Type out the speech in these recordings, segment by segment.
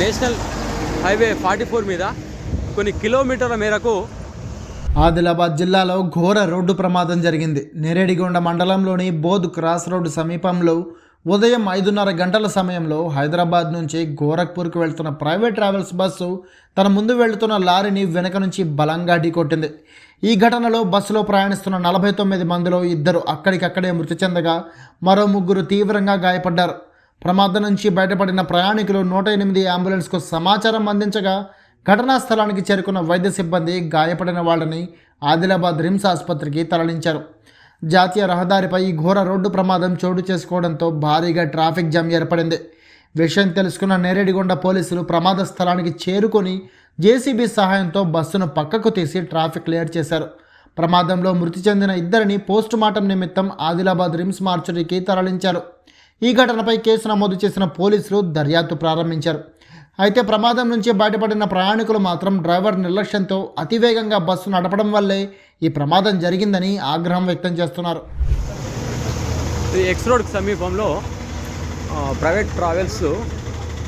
National highway forty four మీద కొన్ని కిలోమీటర్ల మేరకు ఆదిలాబాద్ జిల్లాలో ఘోర రోడ్డు ప్రమాదం జరిగింది. నేరేడిగొండ మండలంలోని బోధ్ క్రాస్ రోడ్డు సమీపంలో ఉదయం ఐదున్నర గంటల సమయంలో హైదరాబాద్ నుంచి గోరఖ్పూర్కి వెళ్తున్న ప్రైవేట్ ట్రావెల్స్ బస్సు తన ముందు వెళ్తున్న లారీని వెనక నుంచి బలంగా ఢీకొట్టింది. ఈ ఘటనలో బస్సులో ప్రయాణిస్తున్న నలభై తొమ్మిది మందిలో ఇద్దరు అక్కడికక్కడే మృతి చెందగా మరో ముగ్గురు తీవ్రంగా గాయపడ్డారు. ప్రమాదం నుంచి బయటపడిన ప్రయాణికులు నూట ఎనిమిది అంబులెన్స్కు సమాచారం అందించగా ఘటనా స్థలానికి చేరుకున్న వైద్య సిబ్బంది గాయపడిన వాళ్ళని ఆదిలాబాద్ రిమ్స్ ఆసుపత్రికి తరలించారు. జాతీయ రహదారిపై ఘోర రోడ్డు ప్రమాదం చోటు చేసుకోవడంతో భారీగా ట్రాఫిక్ జామ్ ఏర్పడింది. విషయం తెలుసుకున్న నేరేడిగొండ పోలీసులు ప్రమాద స్థలానికి చేరుకొని జేసీబీ సహాయంతో బస్సును పక్కకు తీసి ట్రాఫిక్ క్లియర్ చేశారు. ప్రమాదంలో మృతి చెందిన ఇద్దరిని పోస్టుమార్టం నిమిత్తం ఆదిలాబాద్ రిమ్స్ మార్చురీకి తరలించారు. ఈ ఘటనపై కేసు నమోదు చేసిన పోలీసులు దర్యాప్తు ప్రారంభించారు. అయితే ప్రమాదం నుంచి బయటపడిన ప్రయాణికులు మాత్రం డ్రైవర్ నిర్లక్ష్యంతో అతివేగంగా బస్సు నడపడం వల్లే ఈ ప్రమాదం జరిగిందని ఆగ్రహం వ్యక్తం చేస్తున్నారు. ఎక్స్ రోడ్ సమీపంలో ప్రైవేట్ ట్రావెల్స్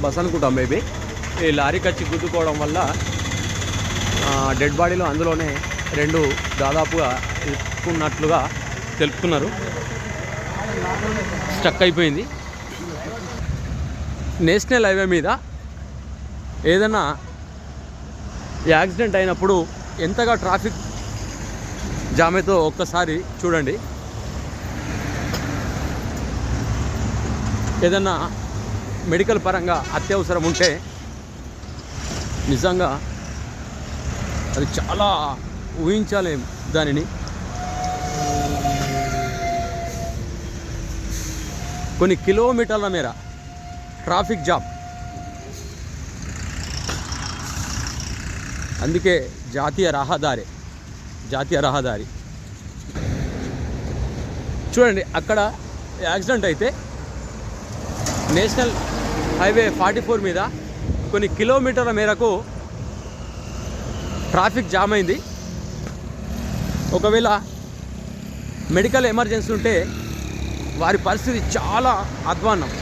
బస్ అనుకుంటాం మేబీ. ఈ లారీ కచ్చి గుద్దుకోవడం వల్ల డెడ్ బాడీలో అందులోనే రెండు దాదాపుగా ఇరుక్కున్నట్లుగా తెలుపుతున్నారు. స్టక్ అయిపోయింది. నేషనల్ హైవే మీద ఏదైనా యాక్సిడెంట్ అయినప్పుడు ఎంతగా ట్రాఫిక్ జామ్ అవుతుందో ఒక్కసారి చూడండి. ఏదన్నా మెడికల్ పరంగా అత్యవసరం ఉంటే నిజంగా అది చాలా ఊహించాలేం దానిని. కొన్ని కిలోమీటర్ల మేర ట్రాఫిక్ జామ్. అందుకే జాతీయ రహదారి జాతీయ రహదారి. చూడండి అక్కడ యాక్సిడెంట్ అయితే నేషనల్ హైవే ఫార్టీ ఫోర్ మీద కొన్ని కిలోమీటర్ల మేరకు ట్రాఫిక్ జామ్ అయింది. ఒకవేళ మెడికల్ ఎమర్జెన్సీ ఉంటే వారి పరిస్థితి చాలా అధ్వాన్నం.